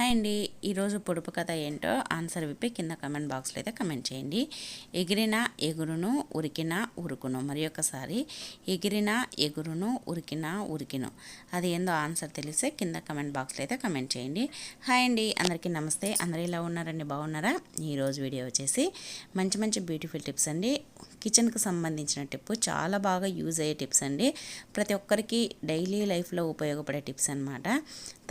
Hi అండి. ఈరోజు పొడుపు కథ ఏంటో ఆన్సర్ విప్పి కింద కమెంట్ బాక్స్లో అయితే కమెంట్ చేయండి. ఎగిరిన ఎగురును ఉరికిన ఉరుకును. మరి ఒకసారి ఎగిరిన ఎగురును ఉరికిన ఉరికిను. అది ఏందో ఆన్సర్ తెలిస్తే కింద కమెంట్ బాక్స్లో అయితే కమెంట్ చేయండి. హాయ్ అండి. అందరికీ నమస్తే. అందరూ ఇలా ఉన్నారండి? బాగున్నారా? ఈరోజు వీడియో వచ్చేసి మంచి మంచి బ్యూటిఫుల్ టిప్స్ అండి. కిచెన్కి సంబంధించిన టిప్ చాలా బాగా యూజ్ అయ్యే టిప్స్ అండి. ప్రతి ఒక్కరికి డైలీ లైఫ్లో ఉపయోగపడే టిప్స్ అనమాట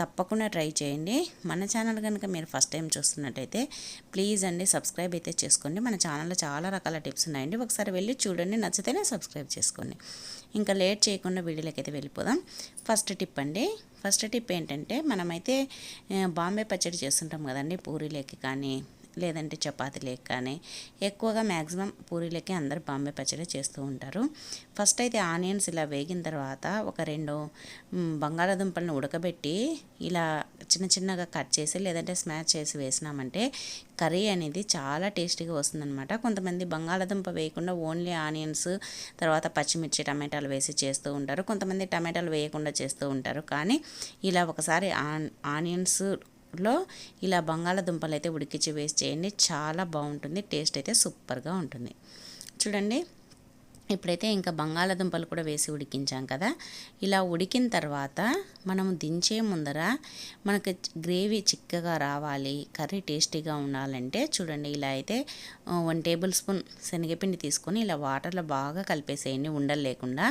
తప్పకుండా ట్రై చేయండి. మన ఛానల్ కనుక మీరు ఫస్ట్ టైం చూస్తున్నట్టయితే ప్లీజ్ అండి సబ్స్క్రైబ్ అయితే చేసుకోండి. మన ఛానల్లో చాలా రకాల టిప్స్ ఉన్నాయండి. ఒకసారి వెళ్ళి చూడండి. నచ్చితేనే సబ్స్క్రైబ్ చేసుకోండి. ఇంకా లేట్ చేయకుండా వీడియోలోకి అయితే వెళ్ళిపోదాం. ఫస్ట్ టిప్ అండి. ఫస్ట్ టిప్ ఏంటంటే మనమైతే బాంబే పచ్చడి చేస్తుంటాం కదండి. పూరీలోకి కానీ లేదంటే చపాతీలేకి కానీ ఎక్కువగా మ్యాక్సిమం పూరీలకి అందరు బాంబే పచ్చడి చేస్తూ ఉంటారు. ఫస్ట్ అయితే ఆనియన్స్ ఇలా వేగిన తర్వాత ఒక రెండు బంగాళాదుంపలను ఉడకబెట్టి ఇలా చిన్న చిన్నగా కట్ చేసి లేదంటే స్మాష్ చేసి వేసినామంటే కర్రీ అనేది చాలా టేస్టీగా వస్తుందన్నమాట. కొంతమంది బంగాళాదుంప వేయకుండా ఓన్లీ ఆనియన్స్ తర్వాత పచ్చిమిర్చి టమాటాలు వేసి చేస్తూ ఉంటారు. కొంతమంది టమాటాలు వేయకుండా చేస్తూ ఉంటారు. కానీ ఇలా ఒకసారి ఆనియన్స్ లో ఇలా బంగాళాదుంపలు అయితే ఉడికించి వేసి చేయండి. చాలా బాగుంటుంది. టేస్ట్ అయితే సూపర్గా ఉంటుంది. చూడండి. ఇప్పుడైతే ఇంకా బంగాళాదుంపలు కూడా వేసి ఉడికించాం కదా. ఇలా ఉడికిన తర్వాత మనం దించే ముందర మనకి గ్రేవీ చిక్కగా రావాలి కర్రీ టేస్టీగా ఉండాలంటే చూడండి. ఇలా అయితే వన్ టేబుల్ స్పూన్ శనగపిండి తీసుకొని ఇలా వాటర్లో బాగా కలిపేసేయండి. ఉండలు లేకుండా.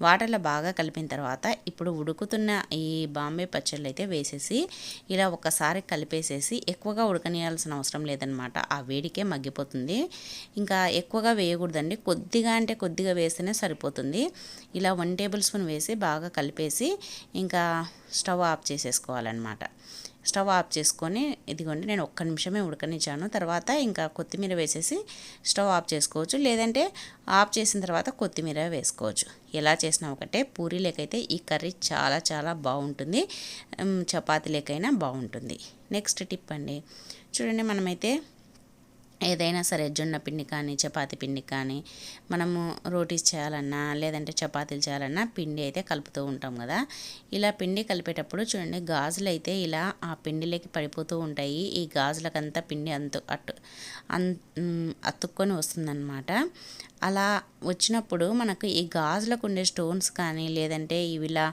వాటర్లో బాగా కలిపిన తర్వాత ఇప్పుడు ఉడుకుతున్న ఈ బాంబే పచ్చళ్ళు అయితే వేసేసి ఇలా ఒకసారి కలిపేసేసి ఎక్కువగా ఉడకనియాల్సిన అవసరం లేదనమాట ఆ వేడికే మగ్గిపోతుంది. ఇంకా ఎక్కువగా వేయకూడదండి. కొద్దిగా అంటే కొద్దిగా వేస్తేనే సరిపోతుంది. ఇలా వన్ టేబుల్ స్పూన్ వేసి బాగా కలిపేసి ఇంకా స్టవ్ ఆఫ్ చేసేసుకోవాలన్నమాట. స్టవ్ ఆఫ్ చేసుకొని ఇదిగోండి నేను ఒక్క నిమిషమే ఉడకనిచ్చాను. తర్వాత ఇంకా కొత్తిమీర వేసేసి స్టవ్ ఆఫ్ చేసుకోవచ్చు. లేదంటే ఆఫ్ చేసిన తర్వాత కొత్తిమీర వేసుకోవచ్చు. ఎలా చేసినా ఒకటే పూరీలకైతే ఈ కర్రీ చాలా చాలా బాగుంటుంది. చపాతీలకైనా బాగుంటుంది. నెక్స్ట్ టిప్ అండి. చూడండి మనమైతే ఏదైనా సరే జొన్న పిండి కానీ చపాతి పిండి కానీ మనము రోటీస్ చేయాలన్నా లేదంటే చపాతీలు చేయాలన్నా పిండి అయితే కలుపుతూ ఉంటాం కదా. ఇలా పిండి కలిపేటప్పుడు చూడండి గాజులు అయితే ఇలా ఆ పిండిలోకి పడిపోతూ ఉంటాయి. ఈ గాజులకంతా పిండి అంతు అట్టు అన్ అతుక్కొని వస్తుందన్నమాట. అలా వచ్చినప్పుడు మనకు ఈ గాజులకు ఉండే స్టోన్స్ కానీ లేదంటే ఇవిలా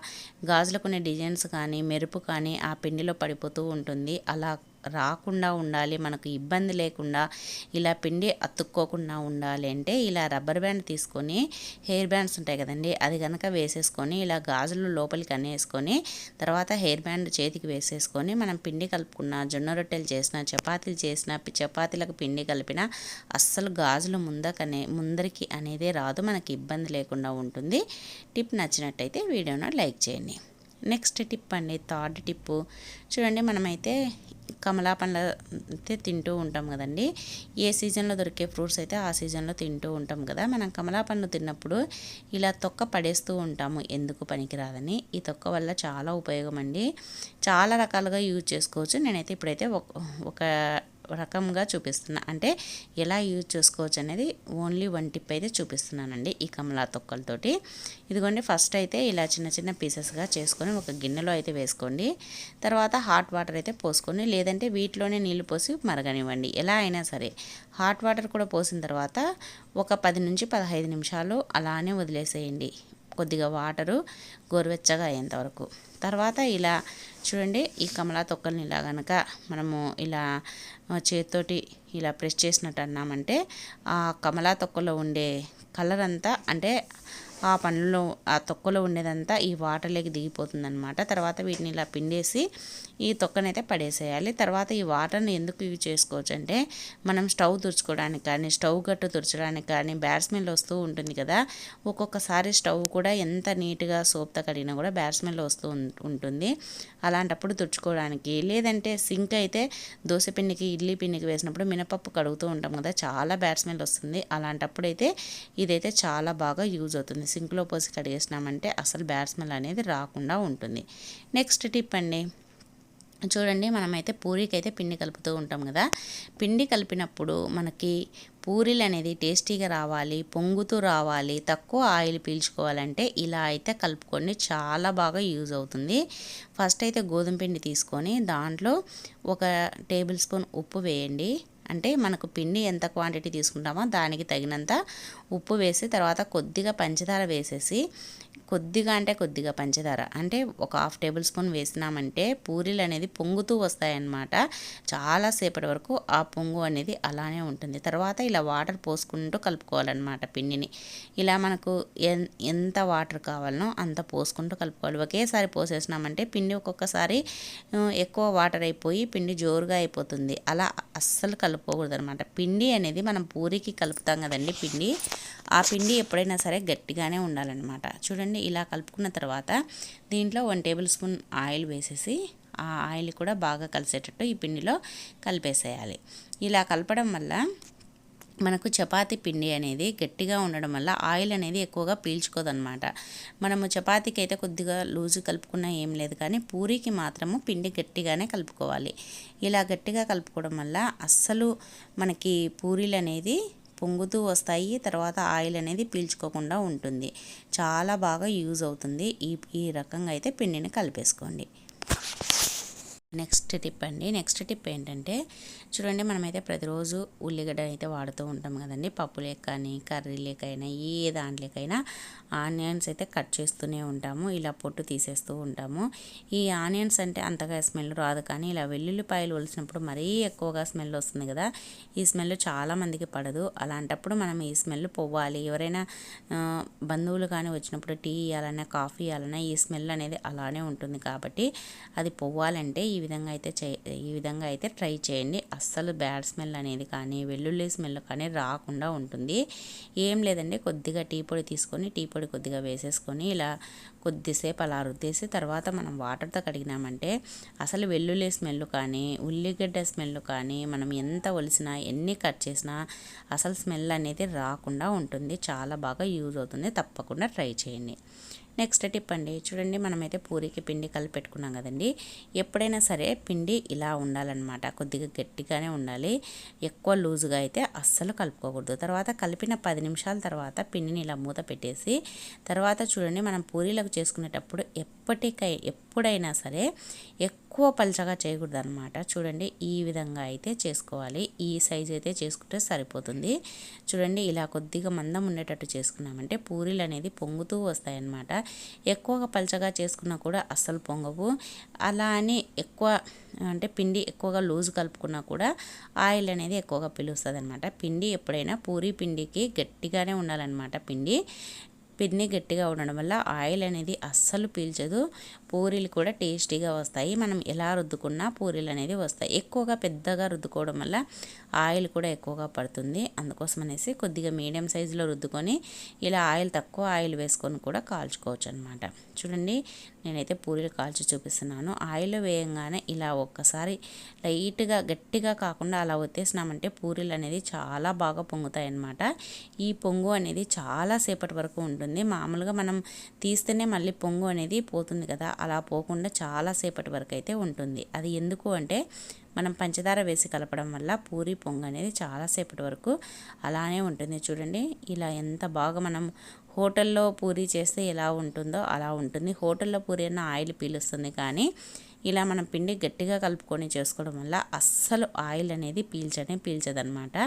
గాజులకు ఉండే డిజైన్స్ కానీ మెరుపు కానీ ఆ పిండిలో పడిపోతూ ఉంటుంది. అలా రాకుండా ఉండాలి మనకు ఇబ్బంది లేకుండా ఇలా పిండి అతుక్కోకుండా ఉండాలి అంటే ఇలా రబ్బర్ బ్యాండ్ తీసుకొని హెయిర్ బ్యాండ్స్ ఉంటాయి కదండి అది కనుక వేసేసుకొని ఇలా గాజులు లోపలికి అనేసుకొని తర్వాత హెయిర్ బ్యాండ్ చేతికి వేసేసుకొని మనం పిండి కలుపుకున్న జొన్న రొట్టెలు చేసిన చపాతీలు చేసిన చపాతీలకు పిండి కలిపిన అస్సలు గాజులు ముందకనే ముందరికి అనేది రాదు మనకి ఇబ్బంది లేకుండా ఉంటుంది. టిప్ నచ్చినట్టయితే వీడియోను లైక్ చేయండి. నెక్స్ట్ టిప్ అండి థర్డ్ టిప్పు. చూడండి మనమైతే కమలా పండ్ల అయితే తింటూ ఉంటాం కదండి. ఏ సీజన్లో దొరికే ఫ్రూట్స్ అయితే ఆ సీజన్లో తింటూ ఉంటాం కదా. మనం కమలా పండ్లు తిన్నప్పుడు ఇలా తొక్క పడేస్తూ ఉంటాము. ఎందుకు పనికిరాదని. ఈ తొక్క వల్ల చాలా ఉపయోగం అండి. చాలా రకాలుగా యూజ్ చేసుకోవచ్చు. నేనైతే ఇప్పుడైతే ఒక రకంగా చూపిస్తున్నా. అంటే ఎలా యూజ్ చేసుకోవచ్చు అనేది ఓన్లీ వన్ టిప్ అయితే చూపిస్తున్నానండి ఈ కమలా తొక్కలతోటి. ఇదిగోండి ఫస్ట్ అయితే ఇలా చిన్న చిన్న పీసెస్గా చేసుకొని ఒక గిన్నెలో అయితే వేసుకోండి. తర్వాత హాట్ వాటర్ అయితే పోసుకొని లేదంటే వీటిలోనే నీళ్ళు పోసి మరగనివ్వండి. ఎలా అయినా సరే హాట్ వాటర్ కూడా పోసిన తర్వాత ఒక పది నుంచి పదహైదు నిమిషాలు అలానే వదిలేసేయండి. కొద్దిగా వాటరు గోరువెచ్చగా అయ్యేంతవరకు తర్వాత ఇలా చూడండి ఈ కమలా తొక్కల్ని ఇలా కనుక మనము ఇలా చేతితోటి ఇలా ప్రెస్ చేసినట్టు అన్నామంటే ఆ కమలా తొక్కలో ఉండే కలర్ అంతా అంటే ఆ పండ్లలో ఆ తొక్కలో ఉండేదంతా ఈ వాటర్లోకి దిగిపోతుందనమాట తర్వాత వీటిని ఇలా పిండేసి ఈ తొక్కనైతే పడేసేయాలి. తర్వాత ఈ వాటర్ని ఎందుకు యూజ్ చేసుకోవచ్చు అంటే మనం స్టవ్ తుడుచుకోవడానికి కానీ స్టవ్ గట్టు తుడచడానికి కానీ బ్యాడ్ స్మెల్ వస్తూ ఉంటుంది కదా ఒక్కొక్కసారి స్టవ్ కూడా ఎంత నీట్గా సోప్తో కడిగినా కూడా బ్యాడ్ స్మెల్ వస్తూ ఉంటుంది. అలాంటప్పుడు తుడుచుకోవడానికి లేదంటే సింక్ అయితే దోశ పిండికి ఇడ్లీ పిండికి వేసినప్పుడు మినపప్పు కడుగుతూ ఉంటాం కదా చాలా బ్యాడ్ స్మెల్ వస్తుంది. అలాంటప్పుడు అయితే ఇదైతే చాలా బాగా యూజ్ అవుతుంది. సింక్లో పోసి కడిగేసినామంటే అసలు బ్యాడ్ స్మెల్ అనేది రాకుండా ఉంటుంది. నెక్స్ట్ టిప్ అండి. చూడండి మనమైతే పూరీకి అయితే పిండి కలుపుతూ ఉంటాం కదా. పిండి కలిపినప్పుడు మనకి పూరీలు అనేది టేస్టీగా రావాలి పొంగుతూ రావాలి తక్కువ ఆయిల్ పీల్చుకోవాలంటే ఇలా అయితే కలుపుకొని చాలా బాగా యూజ్ అవుతుంది. ఫస్ట్ అయితే గోధుమ పిండి తీసుకొని దాంట్లో ఒక టేబుల్ స్పూన్ ఉప్పు వేయండి. అంటే మనకు పిండి ఎంత క్వాంటిటీ తీసుకుంటామో దానికి తగినంత ఉప్పు వేసి తర్వాత కొద్దిగా పంచదార వేసేసి కొద్దిగా అంటే కొద్దిగా పంచదార. అంటే ఒక హాఫ్ టేబుల్ స్పూన్ వేసినామంటే పూరీలు అనేది పొంగుతూ వస్తాయన్నమాట. చాలాసేపటి వరకు ఆ పొంగు అనేది అలానే ఉంటుంది. తర్వాత ఇలా వాటర్ పోసుకుంటూ కలుపుకోవాలన్నమాట పిండిని. ఇలా మనకు ఎంత వాటర్ కావాలనో అంత పోసుకుంటూ కలుపుకోవాలి. ఒకేసారి పోసేసినామంటే పిండి ఒక్కొక్కసారి ఎక్కువ వాటర్ అయిపోయి పిండి జోరుగా అయిపోతుంది. అలా అస్సలు కలుపుకోకూడదు అనమాట పిండి అనేది మనం పూరికి కలుపుతాం కదండి పిండి. ఆ పిండి ఎప్పుడైనా సరే గట్టిగానే ఉండాలన్నమాట. చూడండి ఇలా కలుపుకున్న తర్వాత దీంట్లో వన్ టేబుల్ స్పూన్ ఆయిల్ వేసేసి ఆ ఆయిల్ కూడా బాగా కలిసేటట్టు ఈ పిండిలో కలిపేసేయాలి. ఇలా కలపడం వల్ల మనకు చపాతీ పిండి అనేది గట్టిగా ఉండడం వల్ల ఆయిల్ అనేది ఎక్కువగా పీల్చుకోదనమాట మనము చపాతీకి అయితే కొద్దిగా లూజు కలుపుకున్నా ఏం లేదు కానీ పూరీకి మాత్రము పిండి గట్టిగానే కలుపుకోవాలి. ఇలా గట్టిగా కలుపుకోవడం వల్ల అస్సలు మనకి పూరీలు అనేది పొంగుతూ వస్తాయి తర్వాత ఆయిల్ అనేది పీల్చుకోకుండా ఉంటుంది. చాలా బాగా యూజ్ అవుతుంది. ఈ ఈ రకంగా అయితే పిండిని కలిపేసుకోండి. నెక్స్ట్ టిప్ అండి. నెక్స్ట్ టిప్ ఏంటంటే చూడండి మనమైతే ప్రతిరోజు ఉల్లిగడ్డ అయితే వాడుతూ ఉంటాం కదండి. పప్పు పప్పులేక కానీ కర్రీలేకైనా ఏ దాంట్లోకైనా ఆనియన్స్ అయితే కట్ చేస్తూనే ఉంటాము. ఇలా పొట్టు తీసేస్తూ ఉంటాము. ఈ ఆనియన్స్ అంటే అంతగా స్మెల్ రాదు కానీ ఇలా వెల్లుల్లిపాయలు ఒలిసినప్పుడు మరీ ఎక్కువగా స్మెల్ వస్తుంది కదా ఈ స్మెల్ చాలామందికి పడదు. అలాంటప్పుడు మనం ఈ స్మెల్ పోవాలి. ఎవరైనా బంధువులు కానీ వచ్చినప్పుడు టీ ఇవ్వాలన్నా కాఫీ ఇవ్వాలన్నా ఈ స్మెల్ అనేది అలానే ఉంటుంది కాబట్టి అది పోవాలంటే ఈ విధంగా అయితే చే ఈ విధంగా అయితే ట్రై చేయండి. అస్సలు బ్యాడ్ స్మెల్ అనేది కానీ వెల్లుల్లి స్మెల్ కానీ రాకుండా ఉంటుంది. ఏం లేదండి కొద్దిగా టీ పొడి తీసుకొని టీ పొడి కొద్దిగా వేసేసుకొని ఇలా కొద్దిసేపు అలా రుద్దేసి తర్వాత మనం వాటర్తో కడిగినామంటే అసలు వెల్లుల్లి స్మెల్ కానీ ఉల్లిగడ్డ స్మెల్ కానీ మనం ఎంత ఒలిసినా ఎన్ని కట్ చేసినా అసలు స్మెల్ అనేది రాకుండా ఉంటుంది. చాలా బాగా యూజ్ అవుతుంది. తప్పకుండా ట్రై చేయండి. నెక్స్ట్ టిప్ అండి. చూడండి మనమైతే పూరికి పిండి కలిపి పెట్టుకున్నాం కదండి. ఎప్పుడైనా సరే పిండి ఇలా ఉండాలన్నమాట. కొద్దిగా గట్టిగానే ఉండాలి. ఎక్కువ లూజుగా అయితే అస్సలు కలుపుకోకూడదు. తర్వాత కలిపిన పది నిమిషాల తర్వాత పిండిని ఇలా మూత పెట్టేసి తర్వాత చూడండి మనం పూరీలకు చేసుకునేటప్పుడు ఎప్పటికై ఎప్పుడైనా సరే ఎక్కువ పలచగా చేయకూడదు అనమాట చూడండి ఈ విధంగా అయితే చేసుకోవాలి. ఈ సైజ్ అయితే చేసుకుంటే సరిపోతుంది. చూడండి ఇలా కొద్దిగా మందం ఉండేటట్టు చేసుకున్నామంటే పూరీలు అనేది పొంగుతూ వస్తాయన్నమాట. ఎక్కువగా పలచగా చేసుకున్నా కూడా అస్సలు పొంగవు. అలా అని ఎక్కువ అంటే పిండి ఎక్కువగా లూజ్ కలుపుకున్నా కూడా ఆయిల్ అనేది ఎక్కువగా పిలుస్తుంది అనమాట పిండి ఎప్పుడైనా పూరీ పిండికి గట్టిగానే ఉండాలన్నమాట పిండి. పిన్ని గట్టిగా ఉండడం వల్ల ఆయిల్ అనేది అస్సలు పీల్చదు. పూరీలు కూడా టేస్టీగా వస్తాయి. మనం ఎలా రుద్దుకున్నా పూరీలు అనేది వస్తాయి. ఎక్కువగా పెద్దగా రుద్దుకోవడం వల్ల ఆయిల్ కూడా ఎక్కువగా పడుతుంది. అందుకోసం అనేసి కొద్దిగా మీడియం సైజులో రుద్దుకొని ఇలా ఆయిల్ తక్కువ ఆయిల్ వేసుకొని కూడా కాల్చుకోవచ్చు అనమాట చూడండి నేనైతే పూరీలు కాల్చి చూపిస్తున్నాను. ఆయిల్ వేయంగానే ఇలా ఒక్కసారి లైట్గా గట్టిగా కాకుండా అలా వచ్చేసినామంటే పూరీలు అనేది చాలా బాగా పొంగుతాయి అన్నమాట ఈ పొంగు అనేది చాలా సేపటి వరకు ఉంటుంది. మామూలుగా మనం తీస్తేనే మళ్ళీ పొంగు అనేది పోతుంది కదా. అలా పోకుండా చాలాసేపటి వరకు అయితే ఉంటుంది. అది ఎందుకు అంటే మనం పంచదార వేసి కలపడం వల్ల పూరి పొంగు అనేది చాలాసేపటి వరకు అలానే ఉంటుంది. చూడండి ఇలా ఎంత బాగా మనం హోటల్లో పూరి చేస్తే ఎలా ఉంటుందో అలా ఉంటుంది. హోటల్లో పూరి అన్న ఆయిల్ పీలుస్తుంది కానీ ఇలా మనం పిండి గట్టిగా కలుపుకొని చేసుకోవడం వల్ల అస్సలు ఆయిల్ అనేది పీల్చనే పీల్చదనమాట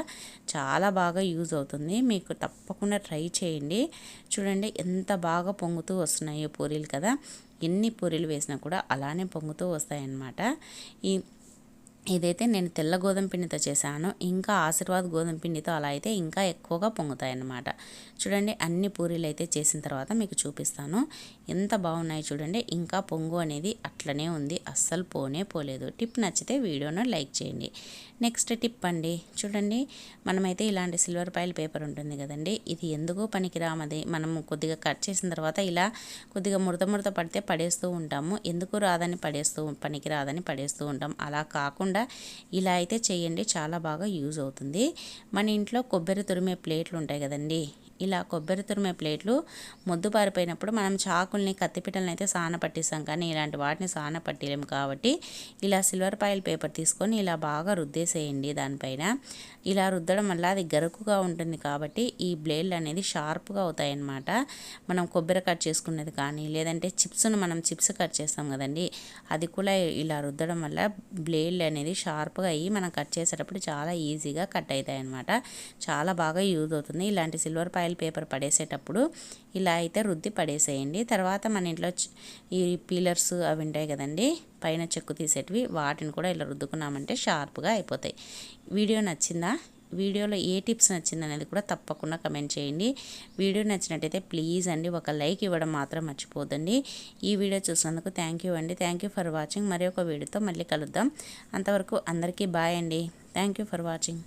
చాలా బాగా యూజ్ అవుతుంది. మీకు తప్పకుండా ట్రై చేయండి. చూడండి ఎంత బాగా పొంగుతూ వస్తున్నాయో పూరీలు కదా. ఎన్ని పూరీలు వేసినా కూడా అలానే పొంగుతూ వస్తాయన్నమాట. ఈ ఇదైతే నేను తెల్ల గోధుమ పిండితో చేశాను ఇంకా ఆశీర్వాద్ గోధుమ పిండితో అలా అయితే ఇంకా ఎక్కువగా పొంగుతాయన్నమాట. చూడండి అన్ని పూరీలు అయితే చేసిన తర్వాత మీకు చూపిస్తాను. ఎంత బాగున్నాయి చూడండి. ఇంకా పొంగు అనేది అట్లనే ఉంది. అస్సలు పోనే పోలేదు. టిప్ నచ్చితే వీడియోను లైక్ చేయండి. నెక్స్ట్ టిప్ అండి. చూడండి మనమైతే ఇలాంటి సిల్వర్ పైల్ పేపర్ ఉంటుంది కదండి. ఇది ఎందుకో పనికిరామది మనం కొద్దిగా కట్ చేసిన తర్వాత ఇలా కొద్దిగా ముడత ముడత పడితే పడేస్తూ ఉంటాము. ఎందుకు రాదని పడేస్తూ పనికి రాదని పడేస్తూ ఉంటాం. అలా కాకుండా ఇలా అయితే చేయండి. చాలా బాగా యూజ్ అవుతుంది. మన ఇంట్లో కొబ్బరి తురిమే ప్లేట్లు ఉంటాయి కదండి. ఇలా కొబ్బరి తురిమే ప్లేట్లు ముద్దు పారిపోయినప్పుడు మనం చాకుల్ని కత్తిపీటలను అయితే సాన పట్టిస్తాం. కానీ ఇలాంటి వాటిని సాన పట్టలేము కాబట్టి ఇలా సిల్వర్ పాయిల్ పేపర్ తీసుకొని ఇలా బాగా రుద్దేసేయండి దానిపైన. ఇలా రుద్దడం వల్ల అది గరుకుగా ఉంటుంది కాబట్టి ఈ బ్లేడ్లు అనేది షార్ప్గా అవుతాయి అన్నమాట మనం కొబ్బరి కట్ చేసుకునేది కానీ లేదంటే చిప్స్ను మనం చిప్స్ కట్ చేస్తాం కదండి అది కూడా ఇలా రుద్దడం వల్ల బ్లేడ్లు అనేది షార్ప్గా అయ్యి మనం కట్ చేసేటప్పుడు చాలా ఈజీగా కట్ అవుతాయి అన్నమాట చాలా బాగా యూజ్ అవుతుంది. ఇలాంటి సిల్వర్ పాయిల్ పేపర్ పడేసేటప్పుడు ఇలా అయితే రుద్ది పడేసేయండి. తర్వాత మన ఇంట్లో ఈ పీలర్స్ అవి ఉంటాయి కదండి పైన చెక్కు తీసేటివి వాటిని కూడా ఇలా రుద్దుకున్నామంటే షార్ప్గా అయిపోతాయి. వీడియో నచ్చిందా? వీడియోలో ఏ టిప్స్ నచ్చింది అనేది కూడా తప్పకుండా కమెంట్ చేయండి. వీడియో నచ్చినట్టయితే ప్లీజ్ అండి ఒక లైక్ ఇవ్వడం మాత్రం మర్చిపోదండి ఈ వీడియో చూసినందుకు థ్యాంక్ యూ అండి. Thank you for watching. మరి ఒక వీడియోతో మళ్ళీ కలుద్దాం. అంతవరకు అందరికీ బాయ్ అండి. Thank you for watching.